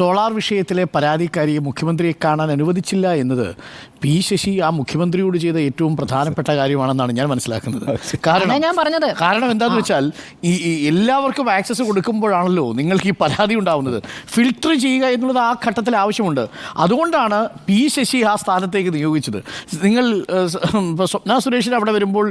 Solar വിഷയത്തിലെ പരാതിക്കാരിയെ മുഖ്യമന്ത്രിയെ കാണാൻ അനുവദിച്ചില്ല എന്നത് പി ശശി ആ മുഖ്യമന്ത്രിയോട് ചെയ്ത ഏറ്റവും പ്രധാനപ്പെട്ട കാര്യമാണെന്നാണ് ഞാൻ മനസ്സിലാക്കുന്നത്. കാരണം ഞാൻ പറഞ്ഞത്. കാരണം എന്താന്ന് വെച്ചാൽ ഈ എല്ലാവർക്കും ആക്സസ് കൊടുക്കുമ്പോഴാണല്ലോ നിങ്ങൾക്ക് ഈ പരാതി ഉണ്ടാവുന്നത്. ഫിൽട്ടർ ചെയ്യുക എന്നുള്ളത് ആ ഘട്ടത്തിൽ ആവശ്യമുണ്ട്. അതുകൊണ്ടാണ് പി ശശി ആ സ്ഥാനത്തേക്ക് നിയോഗിച്ചത്. നിങ്ങൾ സ്വപ്ന സുരേഷിന് അവിടെ വരുമ്പോൾ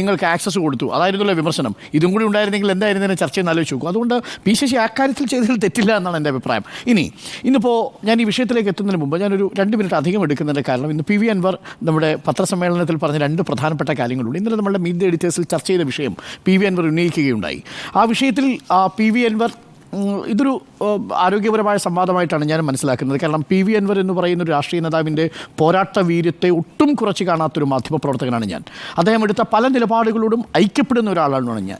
നിങ്ങൾക്ക് ആക്സസ് കൊടുത്തു. അതായിരുന്നല്ലോ വിമർശനം. ഇതും കൂടി ഉണ്ടായിരുന്നെങ്കിൽ എന്തായിരുന്നതിനെ ചർച്ച ചെയ്യുന്ന ആലോചിച്ച് നോക്കും. അതുകൊണ്ട് പി ശശി ആ കാര്യത്തിൽ ചെയ്തതിൽ തെറ്റില്ല എന്നാണ് എന്റെ അഭിപ്രായം. ഇനി ഇന്നിപ്പോൾ ഞാൻ ഈ വിഷയത്തിലേക്ക് എത്തുന്നതിന് മുമ്പ് ഞാനൊരു രണ്ട് മിനിറ്റ് അധികം എടുക്കുന്നതിന്റെ കാരണം ഇന്ന് പി വി അൻവർ നമ്മുടെ പത്രസമ്മേളനത്തിൽ പറഞ്ഞ രണ്ട് പ്രധാനപ്പെട്ട കാര്യങ്ങളുണ്ട്. ഇന്നലെ നമ്മുടെ മീറ്റ് എഡിറ്റേഴ്സിൽ ചർച്ച ചെയ്ത വിഷയം പി വി അൻവർ ഉന്നയിക്കുകയുണ്ടായി. ആ വിഷയത്തിൽ പി വി അൻവർ ഇതൊരു ആരോഗ്യപരമായ സംവാദമായിട്ടാണ് ഞാൻ മനസ്സിലാക്കുന്നത്. കാരണം പി വി അൻവർ എന്ന് പറയുന്ന ഒരു രാഷ്ട്രീയ നേതാവിന്റെ പോരാട്ട വീര്യത്തെ ഒട്ടും കുറച്ച് കാണാത്തൊരു മാധ്യമപ്രവർത്തകനാണ് ഞാൻ. അദ്ദേഹം എടുത്ത പല നിലപാടുകളോടും ഐക്യപ്പെടുന്ന ഒരാളാണ് ഞാൻ.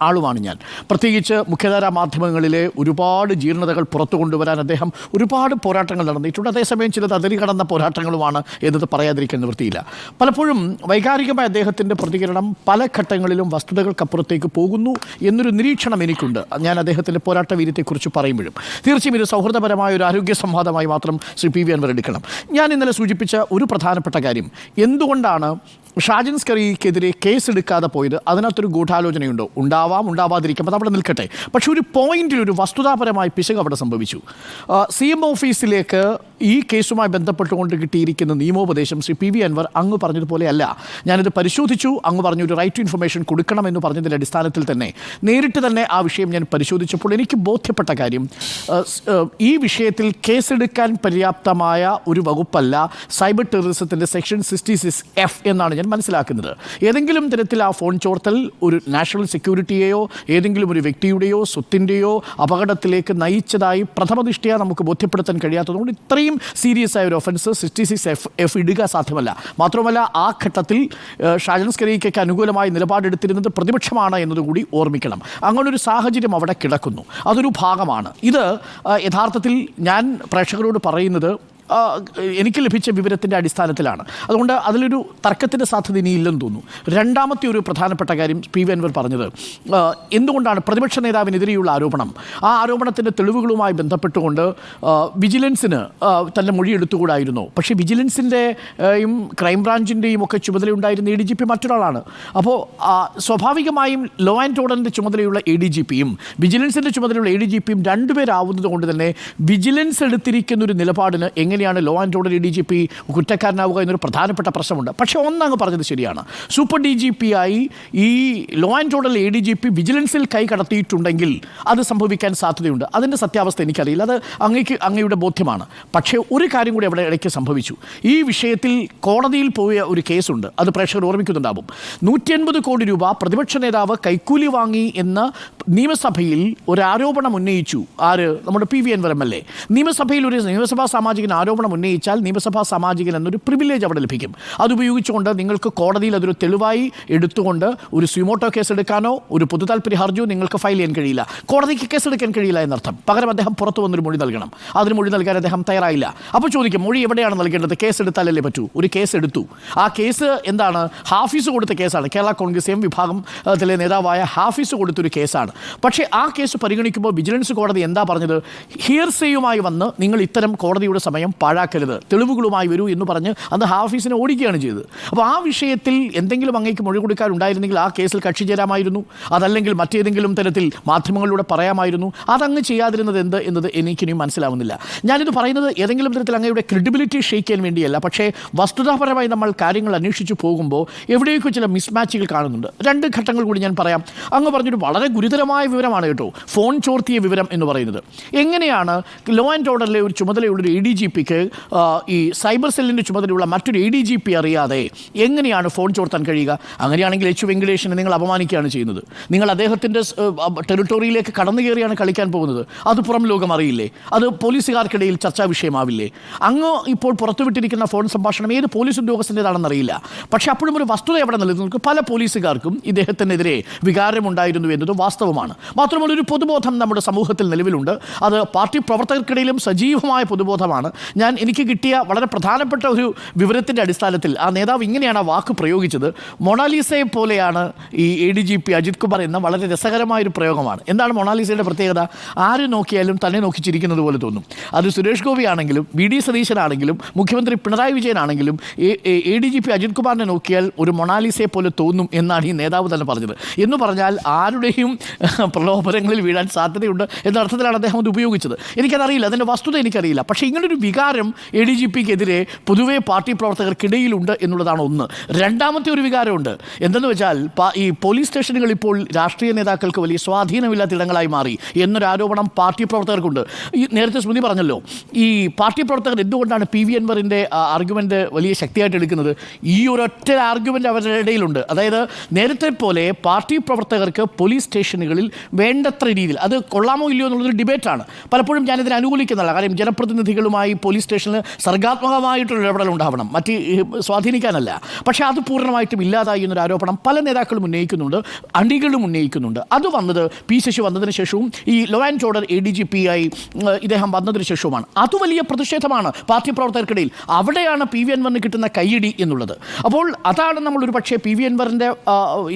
ആളുമാണ് ഞാൻ. പ്രത്യേകിച്ച് മുഖ്യധാരാ മാധ്യമങ്ങളിലെ ഒരുപാട് ജീർണതകൾ പുറത്തു കൊണ്ടുവരാൻ അദ്ദേഹം ഒരുപാട് പോരാട്ടങ്ങൾ നടന്നിട്ടുണ്ട്. അതേസമയം ചിലത് അതിരി കടന്ന പോരാട്ടങ്ങളുമാണ് എന്നത് പറയാതിരിക്കാൻ നിവൃത്തിയില്ല. പലപ്പോഴും വൈകാരികമായ അദ്ദേഹത്തിന്റെ പ്രതികരണം പല ഘട്ടങ്ങളിലും വസ്തുതകൾക്കപ്പുറത്തേക്ക് പോകുന്നു എന്നൊരു നിരീക്ഷണം എനിക്കുണ്ട്. ഞാൻ അദ്ദേഹത്തിന്റെ പോരാട്ട വീര്യത്തെക്കുറിച്ച് പറയുമ്പോഴും. തീർച്ചയായും ഇത് സൗഹൃദപരമായ ഒരു ആരോഗ്യ സംവാദമായി മാത്രം ശ്രീ പി വി അൻവർ എടുക്കണം. ഞാൻ ഇന്നലെ സൂചിപ്പിച്ച ഒരു പ്രധാനപ്പെട്ട കാര്യം. എന്തുകൊണ്ടാണ് ഷാജിൻ സ്കറിക്കെതിരെ കേസ് എടുക്കാതെ പോയത്? അതിനകത്തൊരു ഗൂഢാലോചനയുണ്ടോ? ഉണ്ടാവാം ഉണ്ടാവാതിരിക്കാം. അത് അവിടെ നിൽക്കട്ടെ. പക്ഷേ ഒരു പോയിന്റിൽ ഒരു വസ്തുതാപരമായ പിശക് അവിടെ സംഭവിച്ചു. സി എം ഓഫീസിലേക്ക് ഈ കേസുമായി ബന്ധപ്പെട്ടുകൊണ്ട് കിട്ടിയിരിക്കുന്ന നിയമോപദേശം ശ്രീ പി വി അൻവർ അങ്ങ് പറഞ്ഞതുപോലെയല്ല ഞാനിത് പരിശോധിച്ചു. അങ്ങ് പറഞ്ഞു ഒരു റൈറ്റ് ടു ഇൻഫർമേഷൻ കൊടുക്കണമെന്ന് പറഞ്ഞതിന്റെ അടിസ്ഥാനത്തിൽ തന്നെ നേരിട്ട് തന്നെ ആ വിഷയം ഞാൻ പരിശോധിച്ചപ്പോൾ എനിക്ക് ബോധ്യപ്പെട്ട കാര്യം ആ, ഈ വിഷയത്തിൽ കേസെടുക്കാൻ പര്യാപ്തമായ ഒരു വകുപ്പല്ല സൈബർ ടെററിസത്തിന്റെ സെക്ഷൻ സിക്സ്റ്റി സിക്സ് എഫ് എന്നാണ് ഞാൻ മനസ്സിലാക്കുന്നത്. ഏതെങ്കിലും തരത്തിൽ ആ ഫോൺ ചോർത്തൽ ഒരു നാഷണൽ സെക്യൂരിറ്റിയെയോ ഏതെങ്കിലും ഒരു വ്യക്തിയുടെയോ സ്വത്തിന്റെയോ അപകടത്തിലേക്ക് നയിച്ചതായി പ്രഥമദൃഷ്ടിയ നമുക്ക് ബോധ്യപ്പെടുത്താൻ കഴിയാത്തതുകൊണ്ട് ഇത്രയും സീരിയസ് ആയ ഒരു offence sixty six F F ഇടുക സാധ്യമല്ല. മാത്രമല്ല ആ ഘട്ടത്തിൽ ഷാജൻസ് ഷാജൻ അനുകൂലമായി നിലപാടെടുത്തിരുന്നത് പ്രതിപക്ഷമാണ് എന്നതുകൂടി ഓർമ്മിക്കണം. അങ്ങനൊരു സാഹചര്യം അവിടെ കിടക്കുന്നു. അതൊരു ഭാഗമാണ്. ഇത് യഥാർത്ഥത്തിൽ ഞാൻ പ്രേക്ഷകരോട് പറയുന്നത് എനിക്ക് ലഭിച്ച വിവരത്തിന്റെ അടിസ്ഥാനത്തിലാണ്. അതുകൊണ്ട് അതിലൊരു തർക്കത്തിന്റെ സാധ്യത ഇനിയില്ലെന്ന് തോന്നുന്നു. രണ്ടാമത്തെ ഒരു പ്രധാനപ്പെട്ട കാര്യം പി വി അൻവർ പറഞ്ഞത് എന്തുകൊണ്ടാണ് പ്രതിപക്ഷ നേതാവിനെതിരെയുള്ള ആരോപണം? ആ ആരോപണത്തിന്റെ തെളിവുകളുമായി ബന്ധപ്പെട്ടുകൊണ്ട് വിജിലൻസിന് തന്നെ തന്റെ മൊഴി എടുത്തുകൂടായിരുന്നു. പക്ഷേ വിജിലൻസിന്റെയും ക്രൈംബ്രാഞ്ചിന്റെയും ഒക്കെ ചുമതലയുണ്ടായിരുന്ന എ ഡി ജി പി മറ്റൊരാളാണ്. അപ്പോൾ സ്വാഭാവികമായും ലോ ആൻഡ് ഓർഡറിന്റെ ചുമതലയുള്ള എ ഡി ജി പിയും വിജിലൻസിന്റെ ചുമതലയുള്ള എ ഡി ജി പിയും രണ്ടുപേരാവുന്നത് കൊണ്ട് തന്നെ വിജിലൻസ് എടുത്തിരിക്കുന്ന ഒരു നിലപാടിന് എങ്ങനെയാണ് law and order D G P കുറ്റക്കാരനാവുക എന്നൊരു പ്രധാനപ്പെട്ട പ്രശ്നമുണ്ട്. പക്ഷേ ഒന്നങ്ങ് പറഞ്ഞത് ശരിയാണ്. സൂപ്പർ ഡി ജി പി ആയി ഈ law and order A D G P വിജിലൻസിൽ കൈ കടത്തിയിട്ടുണ്ടെങ്കിൽ അത് സംഭവിക്കാൻ സാധ്യതയുണ്ട്. അതിന്റെ സത്യാവസ്ഥ എനിക്കറിയില്ല. അത് അങ്ങേക്ക് അങ്ങയുടെ ബോധ്യമാണ്. പക്ഷേ ഒരു കാര്യം കൂടി അവിടെ ഇടയ്ക്ക് സംഭവിച്ചു. ഈ വിഷയത്തിൽ കോടതിയിൽ പോയ ഒരു കേസുണ്ട്. അത് പ്രേക്ഷകർ ഓർമ്മിക്കുന്നുണ്ടാവും. നൂറ്റി അൻപത് കോടി രൂപ പ്രതിപക്ഷ നേതാവ് കൈക്കൂലി വാങ്ങി എന്ന നിയമസഭയിൽ ഒരു ആരോപണം ഉന്നയിച്ചു. ആര്? നമ്മുടെ P V Anvar M L A. നിയമസഭയിൽ ഒരു നിയമസഭാ സാമാജികൻ ആരോപണം ഉന്നയിച്ചാൽ നിയമസഭാ സാമാജികൻ എന്നൊരു പ്രിവിലേജ് അവിടെ ലഭിക്കും. അതുപയോഗിച്ചുകൊണ്ട് നിങ്ങൾക്ക് കോടതിയിൽ അതൊരു തെളിവായി എടുത്തുകൊണ്ട് ഒരു സ്വിമോട്ടോ കേസ് എടുക്കാനോ ഒരു പൊതു താല്പര്യ ഹർജിയോ നിങ്ങൾക്ക് ഫയൽ ചെയ്യാൻ കഴിയില്ല. കോടതിക്ക് കേസ് എടുക്കാൻ കഴിയില്ല എന്നർത്ഥം. പകരം അദ്ദേഹം പുറത്തു വന്നൊരു മൊഴി നൽകണം. അതിന് മൊഴി നൽകാൻ അദ്ദേഹം തയ്യാറായില്ല. അപ്പോൾ ചോദിക്കും മൊഴി എവിടെയാണ് നൽകേണ്ടത്? കേസ് എടുത്താലല്ലേ പറ്റൂ? ഒരു കേസ് എടുത്തു. ആ കേസ് എന്താണ്? ഹാഫീസ് കൊടുത്ത കേസാണ് കേരള കോൺഗ്രസ് എം വിഭാഗത്തിലെ നേതാവായ ഹാഫീസ് കൊടുത്തൊരു കേസാണ് പക്ഷേ ആ കേസ് പരിഗണിക്കുമ്പോൾ വിജിലൻസ് കോടതി എന്താ പറഞ്ഞത്? ഹിയർസേയുമായി വന്ന് നിങ്ങൾ ഇത്തരം കോടതിയുടെ സമയം പാഴാക്കരുത്. തെളിവുകളുമായി വരൂ എന്ന് പറഞ്ഞ് അന്ന് ഹാഫീസിനെ ഓടിക്കുകയാണ് ചെയ്തത്. അപ്പോൾ ആ വിഷയത്തിൽ എന്തെങ്കിലും അങ്ങേക്ക് മൊഴി കൊടുക്കാനുണ്ടായിരുന്നെങ്കിൽ ആ കേസിൽ കക്ഷി ചേരാമായിരുന്നു. അതല്ലെങ്കിൽ മറ്റേതെങ്കിലും തരത്തിൽ മാധ്യമങ്ങളിലൂടെ പറയാമായിരുന്നു. അതങ്ങ് ചെയ്യാതിരുന്നത് എന്ത് എന്നത് എനിക്കിനിയും മനസ്സിലാവുന്നില്ല. ഞാനിത് പറയുന്നത് ഏതെങ്കിലും തരത്തിൽ അങ്ങയുടെ ക്രെഡിബിലിറ്റി ഷെയ്ക്കാൻ വേണ്ടിയല്ല. പക്ഷേ വസ്തുതാപരമായി നമ്മൾ കാര്യങ്ങൾ അന്വേഷിച്ചു പോകുമ്പോൾ എവിടെയൊക്കെ ചില മിസ്മാച്ചുകൾ കാണുന്നുണ്ട്. രണ്ട് ഘട്ടങ്ങൾ കൂടി ഞാൻ പറയാം. അങ്ങ് പറഞ്ഞൊരു വളരെ ഗുരുതരമായ വിവരമാണ് കേട്ടോ. ഫോൺ ചോർത്തിയ വിവരം എന്ന് പറയുന്നത്. എങ്ങനെയാണ് ലോ ആൻഡ് ഓർഡറിലെ ഒരു ചുമതലയുള്ള ഒരു എ ഡി ജി പിക്ക് ഈ സൈബർ സെല്ലിന്റെ ചുമതലയുള്ള മറ്റൊരു എ ഡി ജി പി അറിയാതെ എങ്ങനെയാണ് ഫോൺ ചോർത്താൻ കഴിയുക? അങ്ങനെയാണെങ്കിൽ എച്ച് വെങ്കടേഷിനെ നിങ്ങൾ അപമാനിക്കുകയാണ് ചെയ്യുന്നത്. നിങ്ങൾ അദ്ദേഹത്തിന്റെ ടെറിട്ടോറിയിലേക്ക് കടന്നു കയറിയാണ് കളിക്കാൻ പോകുന്നത്. അത് പുറം ലോകം അറിയില്ലേ? അത് പോലീസുകാർക്കിടയിൽ ചർച്ചാ വിഷയമാവില്ലേ? അങ്ങ് ഇപ്പോൾ പുറത്തുവിട്ടിരിക്കുന്ന ഫോൺ സംഭാഷണം ഏത് പോലീസ് ഉദ്യോഗസ്ഥന്റെതാണെന്ന് അറിയില്ല. പക്ഷേ അപ്പോഴും ഒരു വസ്തുത എവിടെ നിലനിൽക്കും? പല പോലീസുകാർക്കും ഇദ്ദേഹത്തിനെതിരെ വികാരമുണ്ടായിരുന്നു എന്നത് വാസ്തവമാണ്. മാത്രമല്ല ഒരു പൊതുബോധം നമ്മുടെ സമൂഹത്തിൽ നിലവിലുണ്ട്. അത് പാർട്ടി പ്രവർത്തകർക്കിടയിലും സജീവമായ പൊതുബോധമാണ്. ഞാൻ എനിക്ക് കിട്ടിയ വളരെ പ്രധാനപ്പെട്ട ഒരു വിവരത്തിന്റെ അടിസ്ഥാനത്തിൽ ആ നേതാവ് ഇങ്ങനെയാണ് ആ വാക്ക് പ്രയോഗിച്ചത്. മൊണാലിസയെ പോലെയാണ് ഈ A D G P Ajith Kumar എന്ന വളരെ രസകരമായ ഒരു പ്രയോഗമാണ്. എന്താണ് മൊണാലിസയുടെ പ്രത്യേകത? ആര് നോക്കിയാലും തന്നെ നോക്കിച്ചിരിക്കുന്നത് പോലെ തോന്നും. അത് സുരേഷ് ഗോപി ആണെങ്കിലും വി ഡി സതീശനാണെങ്കിലും മുഖ്യമന്ത്രി Pinarayi വിജയനാണെങ്കിലും A D G P Ajith കുമാറിനെ നോക്കിയാൽ ഒരു മൊണാലിസയെ പോലെ തോന്നും എന്നാണ് ഈ നേതാവ് തന്നെ പറഞ്ഞത്. എന്ന് പറഞ്ഞാൽ ആരുടെയും പ്രലോഭനങ്ങളിൽ വീഴാൻ സാധ്യതയുണ്ട് എന്ന അർത്ഥത്തിലാണ് അദ്ദേഹം അത് ഉപയോഗിച്ചത്. എനിക്കതറിയില്ല അതിന്റെ വസ്തുത എനിക്കറിയില്ല. പക്ഷേ ഇങ്ങനൊരു വികാരം എ ഡി ജി പിക്കെതിരെ പൊതുവെ പാർട്ടി പ്രവർത്തകർക്കിടയിലുണ്ട് എന്നുള്ളതാണ് ഒന്ന്. രണ്ടാമത്തെ ഒരു വികാരമുണ്ട്. എന്തെന്ന് വെച്ചാൽ ഈ പോലീസ് സ്റ്റേഷനുകൾ ഇപ്പോൾ രാഷ്ട്രീയ നേതാക്കൾക്ക് വലിയ സ്വാധീനമില്ലാത്ത ഇടങ്ങളായി മാറി എന്നൊരു ആരോപണം പാർട്ടി പ്രവർത്തകർക്കുണ്ട്. ഈ നേരത്തെ സ്മൃതി പറഞ്ഞല്ലോ ഈ പാർട്ടി പ്രവർത്തകർ എന്തുകൊണ്ടാണ് പി വി അൻവറിന്റെ ആർഗ്യുമെന്റ് വലിയ ശക്തിയായിട്ട് എടുക്കുന്നത്? ഈ ഒരൊറ്റ ആർഗ്യുമെന്റ് അവരുടെ ഇടയിലുണ്ട്. അതായത് നേരത്തെ പോലെ പാർട്ടി പ്രവർത്തകർക്ക് പോലീസ് സ്റ്റേഷനുകളിൽ വേണ്ടത്ര രീതിയിൽ അത് കൊള്ളാമോ ഇല്ലയോ എന്നുള്ളൊരു ഡിബേറ്റാണ് പലപ്പോഴും ഞാനിതിനെ അനുകൂലിക്കുന്നതല്ല. കാര്യം ജനപ്രതിനിധികളുമായി പോലീസ് സ്റ്റേഷനിൽ സർഗാത്മകമായിട്ടുള്ള ഇടപെടൽ ഉണ്ടാവണം. മറ്റ് സ്വാധീനിക്കാനല്ല. പക്ഷേ അത് പൂർണമായിട്ടും ഇല്ലാതായി എന്നൊരു ആരോപണം പല നേതാക്കളും ഉന്നയിക്കുന്നുണ്ട് അണികളും ഉന്നയിക്കുന്നുണ്ട്. അത് വന്നത് പി ശശി വന്നതിന് ശേഷവും ഈ law and order A D G P ആയി ഇദ്ദേഹം വന്നതിന് ശേഷവുമാണ്. അത് വലിയ പ്രതിഷേധമാണ് പാർട്ടി പ്രവർത്തകർക്കിടയിൽ. അവിടെയാണ് പി വി അൻവറിന് കിട്ടുന്ന കയ്യടി എന്നുള്ളത്. അപ്പോൾ അതാണ് നമ്മൾ ഒരു പക്ഷേ പി വി അൻവറിന്റെ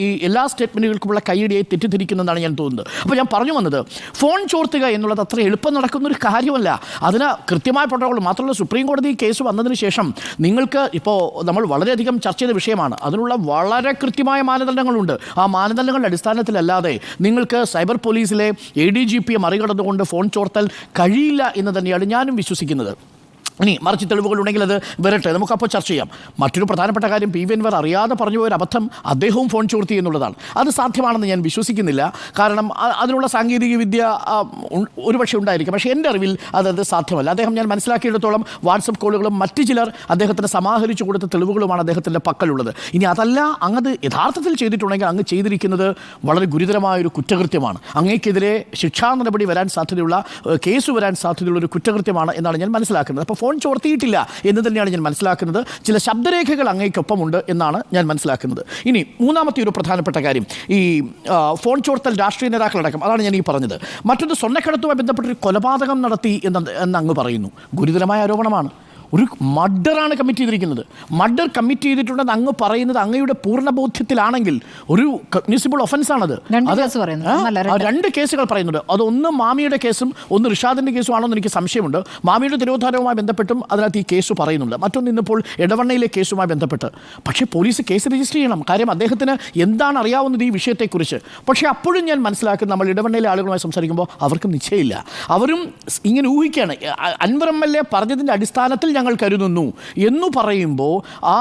ഈ എല്ലാ സ്റ്റേറ്റ്മെന്റുകൾക്കുമുള്ള കയ്യടിയെ തെറ്റിദ്ധരിക്കുന്നതാണ് ഞാൻ തോന്നുന്നത്. അപ്പോൾ ഞാൻ പറഞ്ഞു വന്നത് ഫോൺ ചോർത്തുക എന്നുള്ളത് അത്ര എളുപ്പം നടക്കുന്ന ഒരു കാര്യമല്ല. അതിന് കൃത്യമായ പ്രോട്ടോകോൾ മാത്രമല്ല സുപ്രീം കോടതി കേസ് വന്നതിന് ശേഷം നിങ്ങൾക്ക് ഇപ്പോൾ നമ്മൾ വളരെയധികം ചർച്ച ചെയ്ത വിഷയമാണ്. അതിനുള്ള വളരെ കൃത്യമായ മാനദണ്ഡങ്ങളുണ്ട്. ആ മാനദണ്ഡങ്ങളുടെ അടിസ്ഥാനത്തിലല്ലാതെ നിങ്ങൾക്ക് സൈബർ പോലീസിലെ എ ഡി ജി പിയെ മറികടന്നുകൊണ്ട് ഫോൺ ചോർത്തൽ കഴിയില്ല എന്ന് തന്നെയാണ് ഞാനും വിശ്വസിക്കുന്നത്. ഇനി മറിച്ച് തെളിവുകളുണ്ടെങ്കിൽ അത് വരട്ടെ. നമുക്കപ്പോൾ ചർച്ച ചെയ്യാം. മറ്റൊരു പ്രധാനപ്പെട്ട കാര്യം പി വി എൻവർ അറിയാതെ പറഞ്ഞു പോയൊരു അബദ്ധം അദ്ദേഹവും ഫോൺ ചോർത്തി എന്നുള്ളതാണ്. അത് സാധ്യമാണെന്ന് ഞാൻ വിശ്വസിക്കുന്നില്ല. കാരണം അതിനുള്ള സാങ്കേതിക വിദ്യ ഒരുപക്ഷെ ഉണ്ടായിരിക്കും. പക്ഷേ എന്റെ അറിവിൽ അത് അത് സാധ്യമല്ല. അദ്ദേഹം ഞാൻ മനസ്സിലാക്കിയിടത്തോളം വാട്സപ്പ് കോളുകളും മറ്റു ചിലർ അദ്ദേഹത്തിന് സമാഹരിച്ചു കൊടുത്ത തെളിവുകളുമാണ് അദ്ദേഹത്തിന്റെ പക്കലുള്ളത്. ഇനി അതല്ല അങ്ങത് യഥാർത്ഥത്തിൽ ചെയ്തിട്ടുണ്ടെങ്കിൽ അങ്ങ് ചെയ്തിരിക്കുന്നത് വളരെ ഗുരുതരമായ ഒരു കുറ്റകൃത്യമാണ്. അങ്ങേക്കെതിരെ ശിക്ഷാ നടപടി വരാൻ സാധ്യതയുള്ള കേസ് വരാൻ സാധ്യതയുള്ള ഒരു കുറ്റകൃത്യമാണ് എന്നാണ് ഞാൻ മനസ്സിലാക്കുന്നത്. അപ്പോൾ ഫോൺ ചോർത്തിയിട്ടില്ല എന്ന് തന്നെയാണ് ഞാൻ മനസ്സിലാക്കുന്നത്. ചില ശബ്ദരേഖകൾ അങ്ങേക്കൊപ്പമുണ്ട് എന്നാണ് ഞാൻ മനസ്സിലാക്കുന്നത്. ഇനി മൂന്നാമത്തെ ഒരു പ്രധാനപ്പെട്ട കാര്യം. ഈ ഫോൺ ചോർത്തൽ രാഷ്ട്രീയ നേതാക്കളടക്കം. അതാണ് ഞാൻ ഈ പറഞ്ഞത്. മറ്റൊന്ന് സ്വർണക്കടത്തുമായി ബന്ധപ്പെട്ടൊരു കൊലപാതകം നടത്തി എന്ന് എന്ന് അങ്ങ് പറയുന്നു. ഗുരുതരമായ ആരോപണമാണ്. ഒരു മർഡറാണ് കമ്മിറ്റ് ചെയ്തിരിക്കുന്നത്. മർഡർ കമ്മിറ്റ് ചെയ്തിട്ടുണ്ടെന്ന് അങ്ങ് പറയുന്നത് അങ്ങയുടെ പൂർണ ബോധ്യത്തിലാണെങ്കിൽ ഒരു കഗ്നിസിബിൾ ഒഫൻസ് ആണത്. രണ്ട് അത് രണ്ട്. കേസുകൾ പറയുന്നുണ്ട്. അതൊന്ന് മാമിയുടെ കേസും ഒന്ന് റിഷാദിന്റെ കേസും ആണോ എന്ന് എനിക്ക് സംശയമുണ്ട്. മാമിയുടെ തിരോധാനവുമായി ബന്ധപ്പെട്ടും അതിനകത്ത് ഈ കേസ് പറയുന്നുണ്ട്. മറ്റൊന്ന് ഇന്നിപ്പോൾ ഇടവണ്ണയിലെ കേസുമായി ബന്ധപ്പെട്ട്. പക്ഷേ പോലീസ് കേസ് രജിസ്റ്റർ ചെയ്യണം. കാര്യം അദ്ദേഹത്തിന് എന്താണ് അറിയാവുന്നത് ഈ വിഷയത്തെക്കുറിച്ച്? പക്ഷേ അപ്പോഴും ഞാൻ മനസ്സിലാക്കുന്നത് നമ്മൾ ഇടവണ്ണയിലെ ആളുകളുമായി സംസാരിക്കുമ്പോൾ അവർക്ക് നിശ്ചയമില്ല. അവരും ഇങ്ങനെ ഊഹിക്കുകയാണ്. അൻവർ എം എൽ എ പറഞ്ഞതിന്റെ അടിസ്ഥാനത്തിൽ ഞങ്ങൾ കരുതുന്നു എന്ന് പറയുമ്പോൾ ആ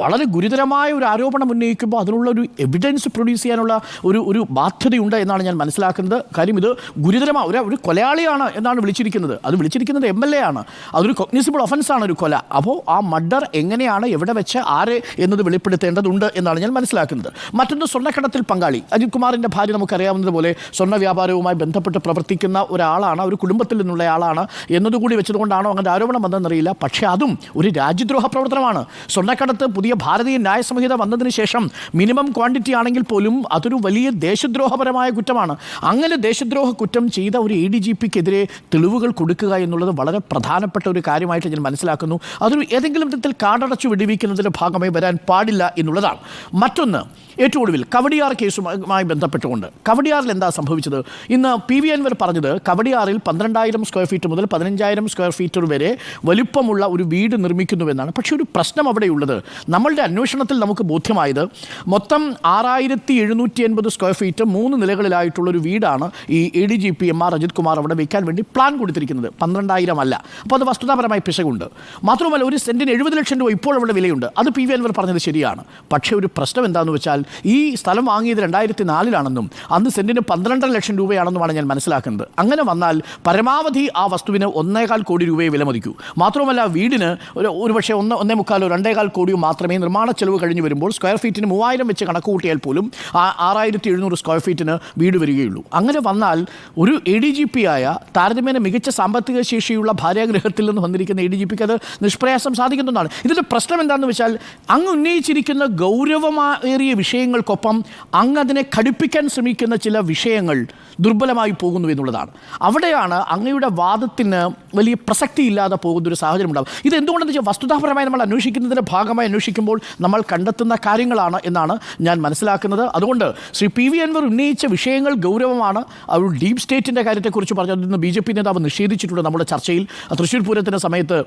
വളരെ ഗുരുതരമായ ഒരു ആരോപണം ഉന്നയിക്കുമ്പോൾ അതിനുള്ള ഒരു എവിഡൻസ് പ്രൊഡ്യൂസ് ചെയ്യാനുള്ള ഒരു ഒരു ബാധ്യതയുണ്ട് എന്നാണ് ഞാൻ മനസ്സിലാക്കുന്നത്. കാര്യം ഇത് ഗുരുതരമായ ഒരു ഒരു കൊലയാളിയാണ് എന്നാണ് വിളിച്ചിരിക്കുന്നത്. അത് വിളിച്ചിരിക്കുന്നത് എം എൽ എ ആണ്. അതൊരു കൊഗ്നിസിബിൾ ഒഫൻസാണ് ഒരു കൊല. അപ്പോൾ ആ മർഡർ എങ്ങനെയാണ് എവിടെ വെച്ച് ആരെ എന്നത് വെളിപ്പെടുത്തേണ്ടതുണ്ട് എന്നാണ് ഞാൻ മനസ്സിലാക്കുന്നത്. മറ്റൊന്ന് സ്വർണക്കടത്തിൽ പങ്കാളി. അജിത് കുമാറിന്റെ ഭാര്യ നമുക്കറിയാവുന്നതുപോലെ സ്വർണ വ്യാപാരവുമായി ബന്ധപ്പെട്ട് പ്രവർത്തിക്കുന്ന ഒരാളാണ് ഒരു കുടുംബത്തിൽ നിന്നുള്ള ആളാണ് എന്നതുകൂടി വെച്ചതുകൊണ്ടാണോ അങ്ങനെ ആരോപണം വന്നതെന്നറിയില്ല. പക്ഷേ അതും ഒരു രാജ്യദ്രോഹ പ്രവർത്തനമാണ്. സ്വർണക്കടത്ത് പുതിയ ഭാരതീയ ന്യായ സംഹിത വന്നതിന് ശേഷം മിനിമം ക്വാണ്ടിറ്റി ആണെങ്കിൽ പോലും അതൊരു വലിയ ദേശദ്രോഹപരമായ കുറ്റമാണ്. അങ്ങനെ ദേശദ്രോഹ കുറ്റം ചെയ്ത ഒരു എ ഡി ജി പിക്കെതിരെ തെളിവുകൾ കൊടുക്കുക എന്നുള്ളത് വളരെ പ്രധാനപ്പെട്ട ഒരു കാര്യമായിട്ട് ഞാൻ മനസ്സിലാക്കുന്നു. അതൊരു ഏതെങ്കിലും വിധത്തിൽ കാടടച്ചു വിടുവിക്കുന്നതിന്റെ ഭാഗമായി വരാൻ പാടില്ല എന്നുള്ളതാണ്. മറ്റൊന്ന് ഏറ്റവും ഒടുവിൽ കവടിയാർ കേസുമായി ബന്ധപ്പെട്ടുകൊണ്ട്. കവടിയാറിൽ എന്താ സംഭവിച്ചത്? ഇന്ന് പി വി അൻവർ പറഞ്ഞത് കവടിയാറിൽ പന്ത്രണ്ടായിരം സ്ക്വയർ ഫീറ്റ് മുതൽ പതിനഞ്ചായിരം സ്ക്വയർ ഫീറ്റ് വരെ വലിപ്പമുള്ള ഒരു വീട് നിർമ്മിക്കുന്നുവെന്നാണ്. പക്ഷേ ഒരു പ്രശ്നം അവിടെയുള്ളത്. നമ്മളുടെ അന്വേഷണത്തിൽ നമുക്ക് ബോധ്യമായത് മൊത്തം ആറായിരത്തി എഴുന്നൂറ്റി എൺപത് സ്ക്വയർ ഫീറ്റ് മൂന്ന് നിലകളിലായിട്ടുള്ള ഒരു വീടാണ് ഈ A D G P M R Ajith Kumar അവിടെ വയ്ക്കാൻ വേണ്ടി പ്ലാൻ കൊടുത്തിരിക്കുന്നത്. പന്ത്രണ്ടായിരം അല്ല. അപ്പോൾ അത് വസ്തുതാപരമായി പിശകുണ്ട്. മാത്രമല്ല ഒരു സെന്റിന് എഴുപത് ലക്ഷം രൂപ ഇപ്പോൾ അവിടെ വിലയുണ്ട്. അത് പി വി അൻവർ പറഞ്ഞത് ശരിയാണ്. പക്ഷേ ഒരു പ്രശ്നം എന്താണെന്ന് വെച്ചാൽ ഈ സ്ഥലം വാങ്ങിയത് രണ്ടായിരത്തി നാലിലാണെന്നും അന്ന് സെന്റിന് പന്ത്രണ്ടര ലക്ഷം രൂപയാണെന്നുമാണ് ഞാൻ മനസ്സിലാക്കുന്നത്. അങ്ങനെ വന്നാൽ പരമാവധി ആ വസ്തുവിന് ഒന്നേകാൽ കോടി രൂപയെ വിലമതിക്കൂ. മാത്രമല്ല വീടിന് ഒരു ഒരുപക്ഷെ ഒന്ന് ഒന്നേ മുക്കാലോ രണ്ടേകാൽ കോടിയോ മാത്രമേ നിർമ്മാണ ചെലവ് കഴിഞ്ഞ് വരുമ്പോൾ സ്ക്വയർ ഫീറ്റിന് മൂവായിരം വെച്ച് കണക്ക് കൂട്ടിയാൽ പോലും ആ ആറായിരത്തി എഴുന്നൂറ് സ്ക്വയർ ഫീറ്റിന് വീട് വരികയുള്ളൂ. അങ്ങനെ വന്നാൽ ഒരു എ ഡി ജി പി ആയ താരതമ്യേന മികച്ച സാമ്പത്തിക ശേഷിയുള്ള ഭാര്യാഗ്രഹത്തിൽ നിന്ന് വന്നിരിക്കുന്ന എ ഡി ജി പിക്ക് അത് നിഷ്പ്രയാസം സാധിക്കുന്നതാണ്. ഇതിന്റെ പ്രശ്നം എന്താണെന്ന് വെച്ചാൽ അങ്ങ് ഉന്നയിച്ചിരിക്കുന്ന ഗൗരവമേറിയ വിഷയങ്ങൾക്കൊപ്പം അങ്ങ് അതിനെ ഘടിപ്പിക്കാൻ ശ്രമിക്കുന്ന ചില വിഷയങ്ങൾ ദുർബലമായി പോകുന്നു എന്നുള്ളതാണ്. അവിടെയാണ് അങ്ങയുടെ വാദത്തിന് വലിയ പ്രസക്തി ഇല്ലാതെ പോകുന്ന ഒരു സാഹചര്യം ഉണ്ടാകും ഇത് എന്തുകൊണ്ടെന്ന് വെച്ചാൽ വസ്തുതാപരമായി നമ്മൾ അന്വേഷിക്കുന്നതിന്റെ ഭാഗമായി അന്വേഷിക്കുമ്പോൾ നമ്മൾ കണ്ടെത്തുന്ന കാര്യങ്ങളാണ് എന്നാണ് ഞാൻ മനസ്സിലാക്കുന്നത്. അതുകൊണ്ട് ശ്രീ പി വി അൻവർ ഉന്നയിച്ച വിഷയങ്ങൾ ഗൗരവമാണ്. അവർ ഡീപ് സ്റ്റേറ്റിന്റെ കാര്യത്തെക്കുറിച്ച് പറഞ്ഞതിന് ബി ജെ പി നേതാവ് നിഷേധിച്ചിട്ടുണ്ട് നമ്മുടെ ചർച്ചയിൽ. തൃശ്ശൂർ പൂരത്തിന്റെ സമയത്ത്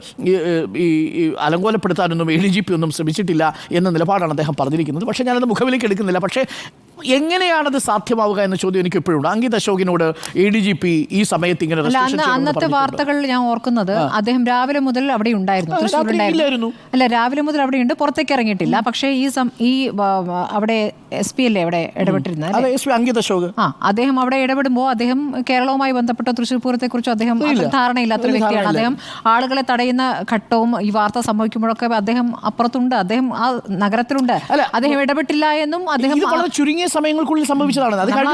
ഈ അലങ്കോലപ്പെടുത്താനൊന്നും എ ഡി ജി പി ഒന്നും ശ്രമിച്ചിട്ടില്ല എന്ന നിലപാടാണ് അദ്ദേഹം പറഞ്ഞിരിക്കുന്നത്. പക്ഷേ ഞാനത് മുഖവിലേക്ക് എടുക്കുന്നില്ല. പക്ഷേ എങ്ങനെയാണത് സാധ്യമാവുക എന്ന ചോദ്യം എനിക്ക് ഇപ്പോഴും ഉണ്ട്. അങ്കിത് അശോകിനോട് എ ഡി ജി പി ഈ സമയത്ത് ഇങ്ങനെ അന്നത്തെ വാർത്തകളിൽ വാർത്തകൾ ഞാൻ ഓർക്കുന്നത് അദ്ദേഹം രാവിലെ മുതൽ അവിടെ ഉണ്ടായിരുന്നു. അല്ല രാവിലെ മുതൽ അവിടെ ഉണ്ട് പുറത്തേക്ക് ഇറങ്ങിയിട്ടില്ല. പക്ഷേ ഈ ഈ അവിടെ എസ് പി അല്ലേ അവിടെ ഇടപെട്ടിരുന്നത് എസ് പി അങ്കിത് അശോക്. ആ അദ്ദേഹം അവിടെ ഇടപെടുമ്പോൾ അദ്ദേഹം കേരളവുമായി ബന്ധപ്പെട്ട തൃശ്ശൂർ പൂരത്തെ കുറിച്ച് അദ്ദേഹം. ധാരണയില്ലാത്തൊരു വ്യക്തിയാണ്. അദ്ദേഹം ആളുകളെ തടയുന്ന ഘട്ടവും ഈ വാർത്ത സംഭവിക്കുമ്പോഴൊക്കെ അദ്ദേഹം അപ്പുറത്തുണ്ട്. അദ്ദേഹം ആ നഗരത്തിലുണ്ട്. അദ്ദേഹം ഇടപെട്ടില്ല എന്നും അദ്ദേഹം ചുരുങ്ങിയ സമയങ്ങൾക്കുള്ളിൽ സംഭവിച്ചതാണ്. അത് കഴിഞ്ഞ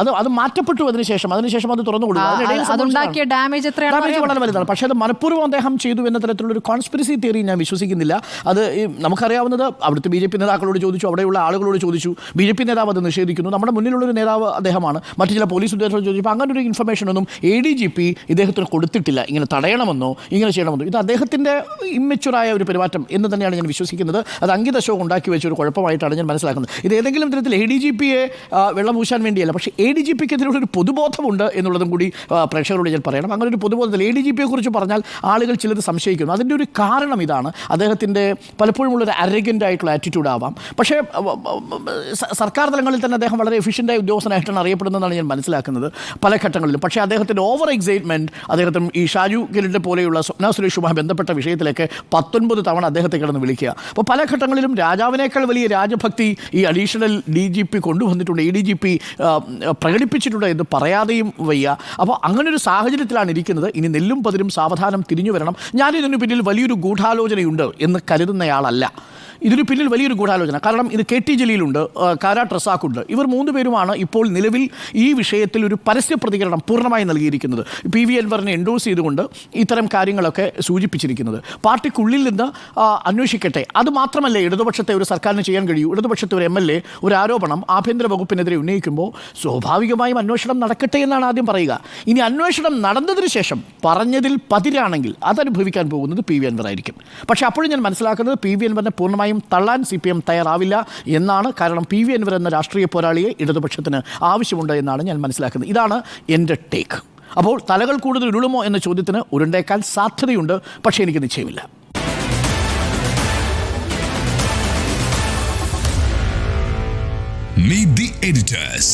അത് അത് മാറ്റപ്പെട്ടു അതിനുശേഷം. അതിനുശേഷം അത് തുറന്നു കൊടുക്കും അതുണ്ടാക്കിയ ഡാമേജ് എത്രയാണ് വളരെ വലുതാണ്. പക്ഷേ അത് മനഃപൂർവം അദ്ദേഹം ചെയ്തു എന്ന തരത്തിലുള്ള ഒരു കോൺസ്പിറസി തിയറി ഞാൻ വിശ്വസിക്കുന്നില്ല. അത് നമുക്കറിയാവുന്നത് അവിടുത്തെ ബി ജെ പി നേതാക്കളോട് ചോദിച്ചു. അവിടെയുള്ള ആളുകളോട് ചോദിച്ചു. ബി ജെ പി നേതാവ് അത് നിഷേധിക്കുന്നു. നമ്മുടെ മുന്നിലുള്ളൊരു നേതാവ് അദ്ദേഹമാണ്. മറ്റു ചില പോലീസ് ഉദ്യോഗസ്ഥരോട് ചോദിച്ചപ്പോൾ അങ്ങനെ ഒരു ഇൻഫർമേഷൻ ഒന്നും എ ഡി ജി പി ഇദ്ദേഹത്തിന് കൊടുത്തിട്ടില്ല. ഇങ്ങനെ തടയണമെന്നോ ഇങ്ങനെ ചെയ്യണമെന്നോ. ഇത് അദ്ദേഹത്തിന്റെ ഇമ്മച്ചുറായ ഒരു പെരുമാറ്റം എന്ന് തന്നെയാണ് ഞാൻ വിശ്വസിക്കുന്നത്. അത് അങ്കിത അശോക് ഉണ്ടാക്കി വെച്ച ഒരു കുഴപ്പമായിട്ടാണ് ഞാൻ മനസ്സിലാക്കുന്നത്. ഇത് ഏതെങ്കിലും തരത്തിൽ എ ഡി ജി പിയെ വെള്ളമൂശാൻ വേണ്ടിയല്ല. പക്ഷേ എ ഡി ജി പിക്കെതിരെയുള്ള ഒരു പൊതുബോധമുണ്ട് എന്നുള്ളതും കൂടി പ്രേക്ഷകരോട് ഞാൻ പറയണം. അങ്ങനെ ഒരു പൊതുബോധത്തിൽ എ ഡി ജി പിയെ കുറിച്ച് പറഞ്ഞാൽ ആളുകൾ ചിലത് സംശയിക്കുന്നു. അതിന്റെ ഒരു കാരണം ഇതാണ്. അദ്ദേഹത്തിന്റെ പലപ്പോഴും ഉള്ളൊരു അരഗന്റ് ആയിട്ടുള്ള ആറ്റിറ്റ്യൂഡ് ആവാം. പക്ഷേ സർക്കാർ തലങ്ങളിൽ തന്നെ അദ്ദേഹം വളരെ എഫിഷ്യന്റായ ഉദ്യോഗസ്ഥനായിട്ടാണ് അറിയപ്പെടുന്നതെന്നാണ് ഞാൻ മനസ്സിലാക്കുന്നത് പല ഘട്ടങ്ങളിലും. പക്ഷേ അദ്ദേഹത്തിന്റെ ഓവർ എക്സൈറ്റ്മെന്റ് അദ്ദേഹത്തിന് ഈ ഷാജു ഗെലിന്റെ പോലെയുള്ള സ്വപ്ന സുരേഷുമായി ബന്ധപ്പെട്ട വിഷയത്തിലേക്ക് പത്തൊൻപത് തവണ അദ്ദേഹത്തെ കിടന്ന് വിളിക്കുക. അപ്പോൾ പല ഘട്ടങ്ങളിലും രാജാവിനേക്കാൾ വലിയ രാജഭക്തി ഈ അഡീഷണൽ ഡി ജി പി കൊണ്ടുവന്നിട്ടുണ്ട്. എ ഡി ജി പി പ്രകടിപ്പിച്ചിട്ടുണ്ട് എന്ന് പറയാതെയും വയ്യ. അപ്പോൾ അങ്ങനൊരു സാഹചര്യത്തിലാണ് ഇരിക്കുന്നത്. ഇനി നെല്ലും പതിരും സാവധാനം തിരിഞ്ഞു വരണം. ഞാനിതിന് പിന്നിൽ വലിയൊരു ഗൂഢാലോചനയുണ്ട് എന്ന് കരുതുന്നയാളല്ല. ഇതിന് പിന്നിൽ വലിയൊരു ഗൂഢാലോചന. കാരണം ഇത് കെ ടി ജലീലുണ്ട് കാരാ ട്രസാക്കുണ്ട് ഇവർ മൂന്ന് പേരുമാണ് ഇപ്പോൾ നിലവിൽ ഈ വിഷയത്തിൽ ഒരു പരസ്യ പ്രതികരണം പൂർണമായി നൽകിയിരിക്കുന്നത്. പി വി അൻവറിനെ എൻഡോസ് ചെയ്തുകൊണ്ട് ഇത്തരം കാര്യങ്ങളൊക്കെ സൂചിപ്പിച്ചിരിക്കുന്നത്. പാർട്ടിക്കുള്ളിൽ നിന്ന് അന്വേഷിക്കട്ടെ. അത് മാത്രമല്ല ഇടതുപക്ഷത്തെ ഒരു സർക്കാരിന് ചെയ്യാൻ കഴിയൂ. ഇടതുപക്ഷത്തെ ഒരു എം എൽ എ ഒരു ആരോപണം ആഭ്യന്തര വകുപ്പിനെതിരെ ഉന്നയിക്കുമ്പോൾ സ്വാഭാവികമായും അന്വേഷണം നടക്കട്ടെ എന്നാണ് ആദ്യം പറയുക. ഇനി അന്വേഷണം നടന്നതിന് ശേഷം പറഞ്ഞതിൽ പതിരാണെങ്കിൽ അതനുഭവിക്കാൻ പോകുന്നത് പി വി അൻവർ ആയിരിക്കും. പക്ഷേ അപ്പോഴും ഞാൻ മനസ്സിലാക്കുന്നത് പി വി അൻവറിനെ പൂർണമായും തള്ളാൻ സി പി എം തയ്യാറാവില്ല എന്നാണ് കാരണം പി വി അൻവർ എന്ന രാഷ്ട്രീയ പോരാളിയെ ഇടതുപക്ഷത്തിന് ആവശ്യമുണ്ട് എന്നാണ് ഞാൻ മനസ്സിലാക്കുന്നത്. ഇതാണ് എന്റെ ടേക്ക്. അപ്പോൾ തലകൾ കൂടുതൽ ഉരുളുമോ എന്ന ചോദ്യത്തിന് ഉരുണ്ടേക്കാൻ സാധ്യതയുണ്ട് പക്ഷേ എനിക്ക് നിശ്ചയമില്ല. Meet the editors.